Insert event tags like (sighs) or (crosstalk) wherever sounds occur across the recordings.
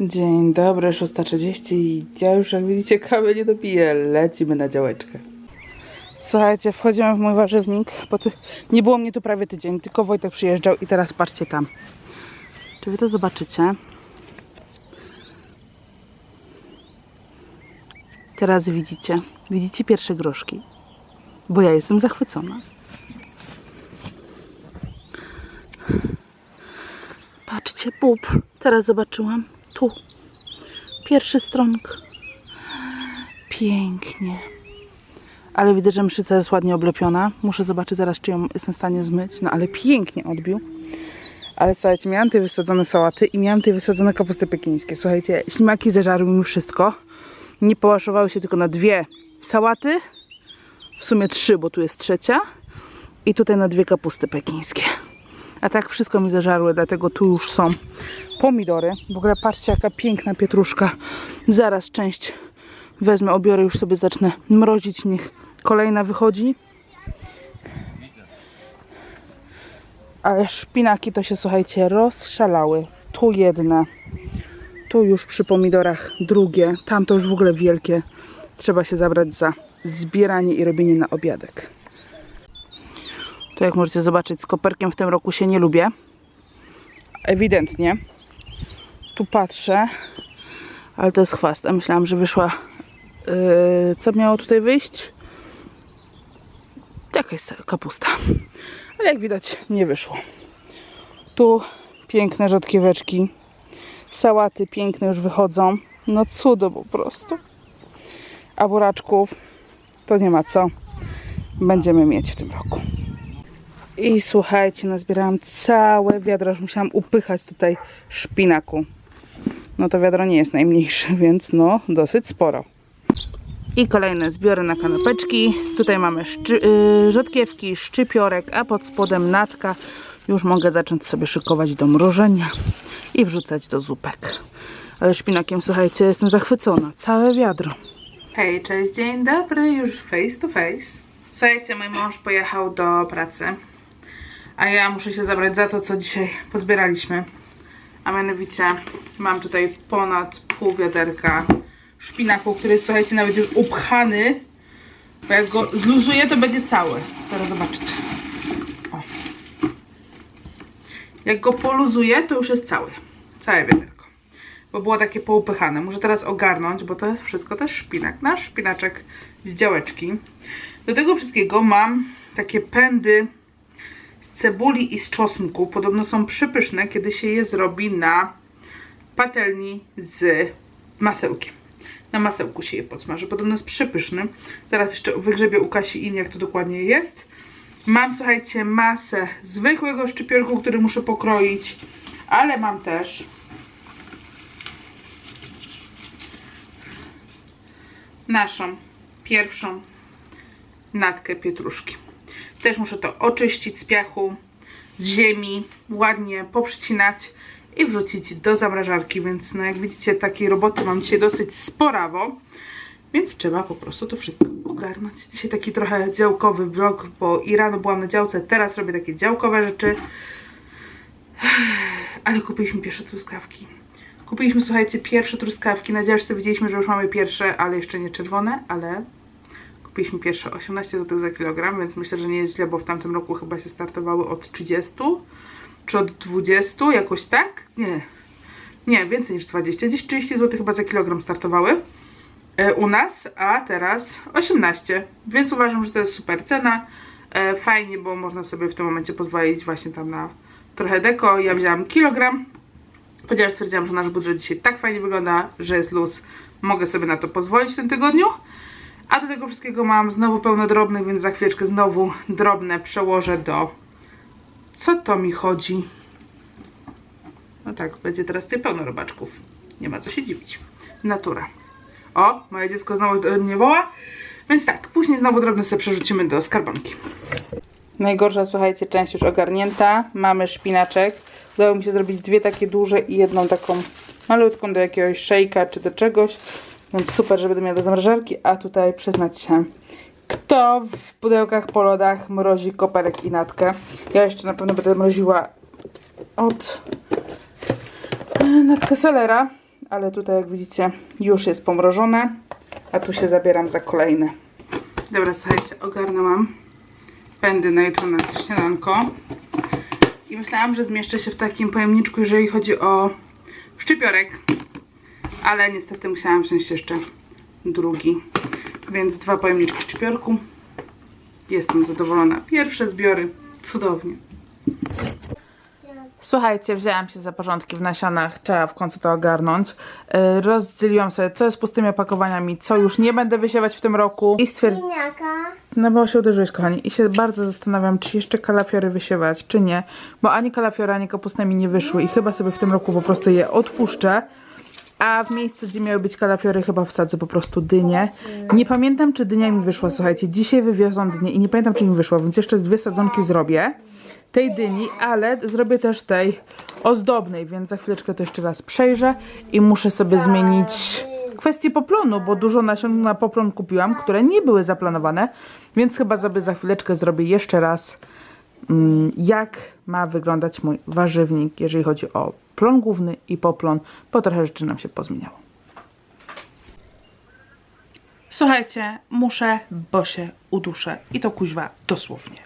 Dzień dobry, 6.30 i ja już jak widzicie kawy nie dopiję, lecimy na działeczkę. Słuchajcie, wchodzimy w mój warzywnik, bo ty... nie było mnie tu prawie tydzień, tylko Wojtek przyjeżdżał i teraz patrzcie tam. Czy wy to zobaczycie? Teraz widzicie, widzicie pierwsze groszki, bo ja jestem zachwycona. Patrzcie, bób. Teraz zobaczyłam. Tu. Pierwszy stronk. Pięknie. Ale widzę, że mszyca jest ładnie oblepiona. Muszę zobaczyć zaraz, czy ją jestem w stanie zmyć. No ale pięknie odbił. Ale słuchajcie, miałam tutaj wysadzone sałaty i miałam tutaj wysadzone kapusty pekińskie. Słuchajcie, ślimaki zeżarły mi wszystko. Nie połaszowały się tylko na dwie sałaty. W sumie trzy, bo tu jest trzecia. I tutaj na dwie kapusty pekińskie. A tak wszystko mi zażarły, dlatego tu już są pomidory. W ogóle patrzcie, jaka piękna pietruszka. Zaraz część wezmę, obiorę, już sobie zacznę mrozić. Niech kolejna wychodzi. Ale szpinaki to się, słuchajcie, rozszalały. Tu jedne. Tu już przy pomidorach drugie. Tam to już w ogóle wielkie. Trzeba się zabrać za zbieranie i robienie na obiadek. To jak możecie zobaczyć, z koperkiem w tym roku się nie lubię. Ewidentnie. Tu patrzę, ale to jest chwast. A myślałam, że wyszła. Yy, co miało tutaj wyjść? Jakaś kapusta. Ale jak widać, nie wyszło. Tu piękne rzodkieweczki. Sałaty piękne już wychodzą. No cudo po prostu. A buraczków to nie ma co. Będziemy mieć w tym roku. I słuchajcie, nazbierałam całe wiadro, aż musiałam upychać tutaj szpinaku. No to wiadro nie jest najmniejsze, (laughs) więc no dosyć sporo. I kolejne zbiory na kanapeczki. Tutaj mamy szczy, yy, rzodkiewki, szczypiorek, a pod spodem natka. Już mogę zacząć sobie szykować do mrożenia i wrzucać do zupek. Ale szpinakiem, słuchajcie, jestem zachwycona. Całe wiadro. Hej, cześć, dzień dobry, już face to face. Słuchajcie, mój mąż pojechał do pracy, a ja muszę się zabrać za to, co dzisiaj pozbieraliśmy. A mianowicie mam tutaj ponad pół wiaderka szpinaku, który jest, słuchajcie, nawet już upchany. Bo jak go zluzuję, to będzie cały. Teraz zobaczycie. O. Jak go poluzuję, to już jest cały. Całe wiaderko. Bo było takie poupychane. Muszę teraz ogarnąć, bo to jest wszystko też szpinak. Nasz szpinaczek z działeczki. Do tego wszystkiego mam takie pędy cebuli i z czosnku. Podobno są przepyszne, kiedy się je zrobi na patelni z masełkiem. Na masełku się je podsmaży. Podobno jest przepyszny. Zaraz jeszcze wygrzebię u Kasi in, jak to dokładnie jest. Mam, słuchajcie, masę zwykłego szczypiorku, który muszę pokroić. Ale mam też naszą pierwszą natkę pietruszki. Też muszę to oczyścić z piachu, z ziemi, ładnie poprzycinać i wrzucić do zamrażarki, więc no jak widzicie takiej roboty mam dzisiaj dosyć sporawo, więc trzeba po prostu to wszystko ogarnąć. Dzisiaj taki trochę działkowy vlog, bo i rano byłam na działce, teraz robię takie działkowe rzeczy, (sighs) ale kupiliśmy pierwsze truskawki. Kupiliśmy, słuchajcie, pierwsze truskawki. Na działce widzieliśmy, że już mamy pierwsze, ale jeszcze nie czerwone, ale kupiliśmy pierwsze 18 zł za kilogram, więc myślę, że nie jest źle, bo w tamtym roku chyba się startowały od 30 czy od 20, jakoś tak? Nie. Nie, więcej niż 20. Gdzieś 30 zł chyba za kilogram startowały e, u nas, a teraz 18. Więc uważam, że to jest super cena. E, fajnie, bo można sobie w tym momencie pozwolić właśnie tam na trochę deko. Ja wzięłam kilogram, ponieważ stwierdziłam, że nasz budżet dzisiaj tak fajnie wygląda, że jest luz. Mogę sobie na to pozwolić w tym tygodniu. A do tego wszystkiego mam znowu pełno drobnych, więc za chwileczkę znowu drobne przełożę do... Co to mi chodzi? No tak, będzie teraz tutaj pełno robaczków. Nie ma co się dziwić. Natura. O, moje dziecko znowu mnie woła. Więc tak, później znowu drobne sobie przerzucimy do skarbonki. Najgorsza, słuchajcie, część już ogarnięta. Mamy szpinaczek. Udało mi się zrobić dwie takie duże i jedną taką malutką do jakiegoś szejka czy do czegoś. Więc super, że będę miała do zamrażarki. A tutaj przyznać się, kto w pudełkach po lodach mrozi koperek i natkę. Ja jeszcze na pewno będę mroziła od e, natkę selera. ale tutaj jak widzicie już jest pomrożone, a tu się zabieram za kolejne. Dobra, słuchajcie, ogarnęłam pędy na jutro na śniadanko i myślałam, że zmieszczę się w takim pojemniczku, jeżeli chodzi o szczypiorek, ale niestety musiałam wziąć jeszcze drugi, więc dwa pojemniczki szczypiorku. Jestem zadowolona. Pierwsze zbiory, cudownie. Słuchajcie, wzięłam się za porządki w nasionach, trzeba w końcu to ogarnąć. Yy, rozdzieliłam sobie, co jest z pustymi opakowaniami, co już nie będę wysiewać w tym roku i stwierdziłam, no bo się uderzyłeś, kochani. I się bardzo zastanawiam, czy jeszcze kalafiory wysiewać, czy nie. Bo ani kalafiory, ani kapustne mi nie wyszły i chyba sobie w tym roku po prostu je odpuszczę. A w miejscu, gdzie miały być kalafiory, chyba wsadzę po prostu dynię. Nie pamiętam, czy dynia mi wyszła, słuchajcie. Dzisiaj wywiozłam dynię i nie pamiętam, czy mi wyszła, więc jeszcze z dwie sadzonki zrobię. Tej dyni, ale zrobię też tej ozdobnej, więc za chwileczkę to jeszcze raz przejrzę i muszę sobie zmienić kwestię poplonu, bo dużo nasion na poplon kupiłam, które nie były zaplanowane, więc chyba sobie za chwileczkę zrobię jeszcze raz mm, jak ma wyglądać mój warzywnik, jeżeli chodzi o plon główny i poplon, bo trochę rzeczy nam się pozmieniało. Słuchajcie, muszę, bo się uduszę i to kuźwa dosłownie.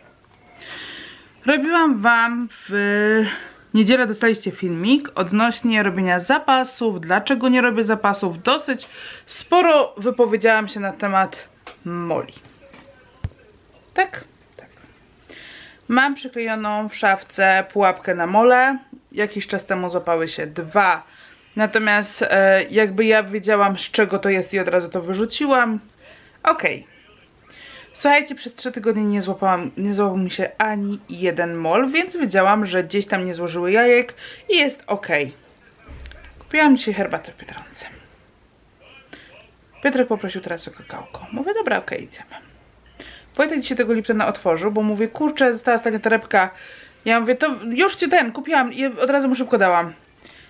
Robiłam wam w niedzielę dostaliście filmik odnośnie robienia zapasów, dlaczego nie robię zapasów. Dosyć sporo wypowiedziałam się na temat moli. Tak? Tak. Mam przyklejoną w szafce pułapkę na mole. Jakiś czas temu złapały się dwa. Natomiast e, jakby ja wiedziałam z czego to jest i od razu to wyrzuciłam. Okej. Słuchajcie, przez 3 tygodnie nie złapałam, nie złapał mi się ani jeden mol, więc wiedziałam, że gdzieś tam nie złożyły jajek i jest ok. Kupiłam dzisiaj herbatę w Biedronce. Piotrek poprosił teraz o kakałko. Mówię, dobra, okej, idziemy. Wojtek dzisiaj tego Liptona otworzył, bo mówię, kurczę, została ostatnia torebka. Ja mówię, to już ci ten, kupiłam i od razu mu szybko dałam.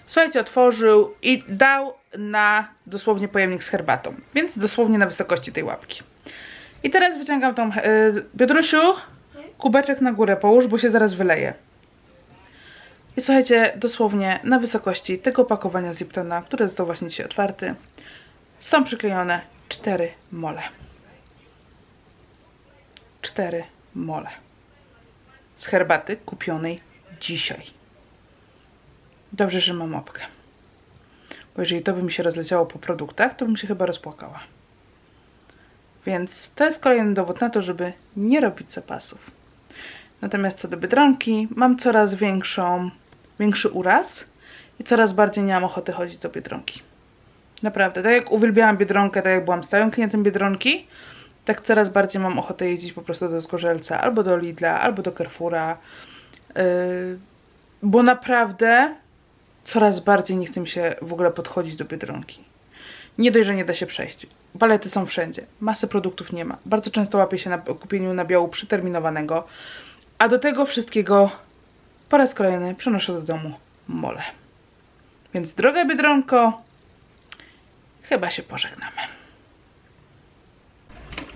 Słuchajcie, otworzył i dał na dosłownie pojemnik z herbatą, więc dosłownie na wysokości tej łapki. I teraz wyciągam tą. Yy, Piotrusiu, kubeczek na górę połóż, bo się zaraz wyleje. I słuchajcie, dosłownie na wysokości tego opakowania z Liptona, które został właśnie dzisiaj otwarty, są przyklejone cztery mole. Cztery mole. Z herbaty kupionej dzisiaj. Dobrze, że mam opkę. Bo jeżeli to by mi się rozleciało po produktach, to bym się chyba rozpłakała. Więc to jest kolejny dowód na to, żeby nie robić zapasów. Natomiast co do Biedronki, mam coraz większą, większy uraz i coraz bardziej nie mam ochoty chodzić do Biedronki. Naprawdę, tak jak uwielbiałam Biedronkę, tak jak byłam stałym klientem Biedronki, tak coraz bardziej mam ochotę jeździć po prostu do Zgorzelca, albo do Lidla, albo do Carrefoura, yy, bo naprawdę coraz bardziej nie chce mi się w ogóle podchodzić do Biedronki. Nie dość, że nie da się przejść. Palety są wszędzie. Masy produktów nie ma. Bardzo często łapię się na kupieniu nabiału przyterminowanego. A do tego wszystkiego po raz kolejny przenoszę do domu mole. Więc droga Biedronko, chyba się pożegnamy.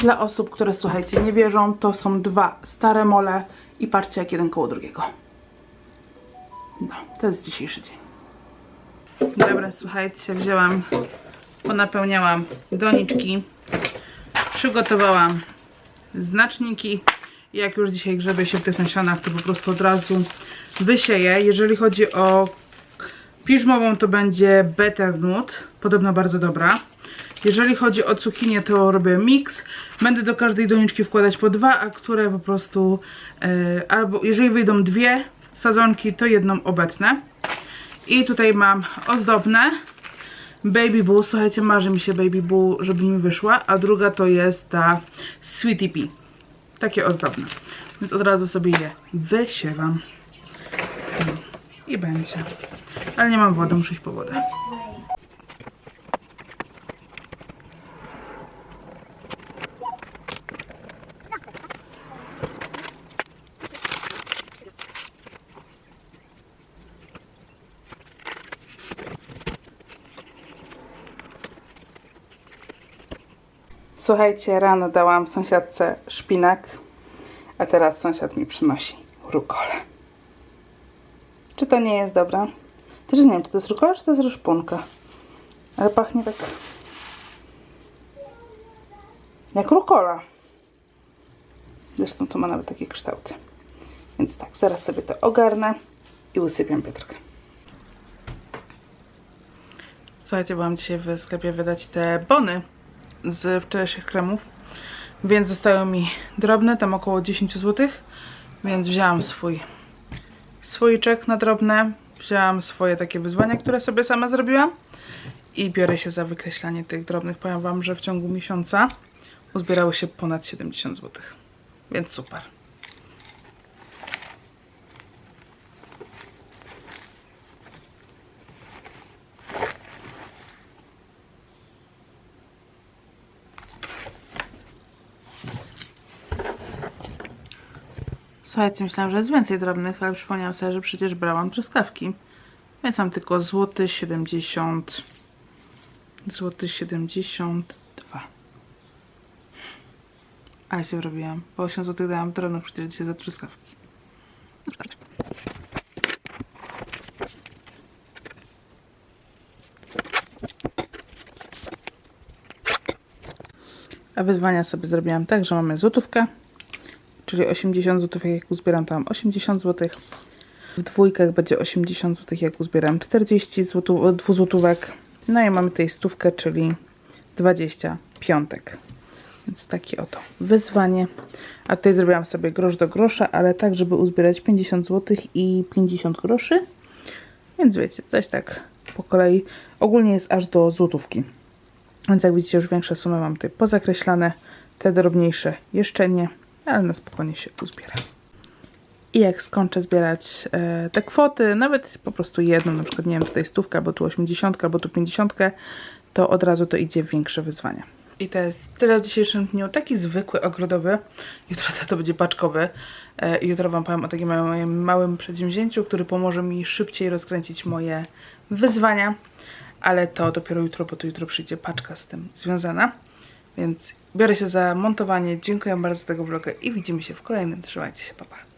Dla osób, które słuchajcie, nie wierzą, to są dwa stare mole i patrzcie jak jeden koło drugiego. No, to jest dzisiejszy dzień. Dobra, słuchajcie, wzięłam ponapełniałam doniczki, przygotowałam znaczniki. Jak już dzisiaj grzebie się w tych nasionach, to po prostu od razu wysieję. Jeżeli chodzi o piżmową, to będzie Betternut, podobno bardzo dobra. Jeżeli chodzi o cukinię, to robię mix. Będę do każdej doniczki wkładać po dwa, a które po prostu, yy, albo jeżeli wyjdą dwie sadzonki, to jedną obetnę. I tutaj mam ozdobne, Baby Boo, słuchajcie, marzy mi się Baby Boo, żeby mi wyszła, a druga to jest ta Sweetie Pea. Takie ozdobne. Więc od razu sobie je wysiewam. I będzie. Ale nie mam wody, muszę iść po wodę. Słuchajcie, rano dałam sąsiadce szpinak, a teraz sąsiad mi przynosi rukolę. Czy to nie jest dobra? Też nie wiem, czy to jest rukola, czy to jest ruszpunka. Ale pachnie tak jak rukola. Zresztą to ma nawet takie kształty. Więc tak, zaraz sobie to ogarnę i usypiam Piotrkę. Słuchajcie, byłam dzisiaj w sklepie wydać te bony z wczorajszych kremów, więc zostały mi drobne, tam około 10 zł, więc wzięłam swój słoiczek na drobne, wzięłam swoje takie wyzwania, które sobie sama zrobiłam i biorę się za wykreślanie tych drobnych. Powiem Wam, że w ciągu miesiąca uzbierało się ponad 70 zł, więc super. Słuchajcie, myślałam, że jest więcej drobnych, ale przypomniałam sobie, że przecież brałam truskawki. Więc mam tylko złoty 70 złoty 72 Ale się robiłam. Po 8 zł dałam drobnych przecież dzisiaj za truskawki. A wyzwania sobie zrobiłam tak, że mamy złotówkę, czyli 80 zł, jak uzbieram, to mam 80 zł. W dwójkach będzie 80 zł, jak uzbieram 40 zł. No i mamy tutaj stówkę, czyli 20 piątek. Więc takie oto wyzwanie. A tutaj zrobiłam sobie grosz do grosza, ale tak, żeby uzbierać 50 zł i 50 groszy. Więc wiecie, coś tak po kolei. Ogólnie jest aż do złotówki. Więc jak widzicie, już większe sumy mam tutaj pozakreślane. Te drobniejsze jeszcze nie, ale na spokojnie się uzbiera. I jak skończę zbierać e, te kwoty, nawet po prostu jedną, na przykład nie wiem, tutaj stówkę, albo tu 80, albo tu 50, to od razu to idzie w większe wyzwania. I to jest tyle w dzisiejszym dniu. Taki zwykły, ogrodowy. Jutro za to będzie paczkowy. E, jutro Wam powiem o takim moim małym przedsięwzięciu, który pomoże mi szybciej rozkręcić moje wyzwania. Ale to dopiero jutro, bo to jutro przyjdzie paczka z tym związana. Więc biorę się za montowanie. Dziękuję bardzo za tego vloga i widzimy się w kolejnym. Trzymajcie się, papa. Pa.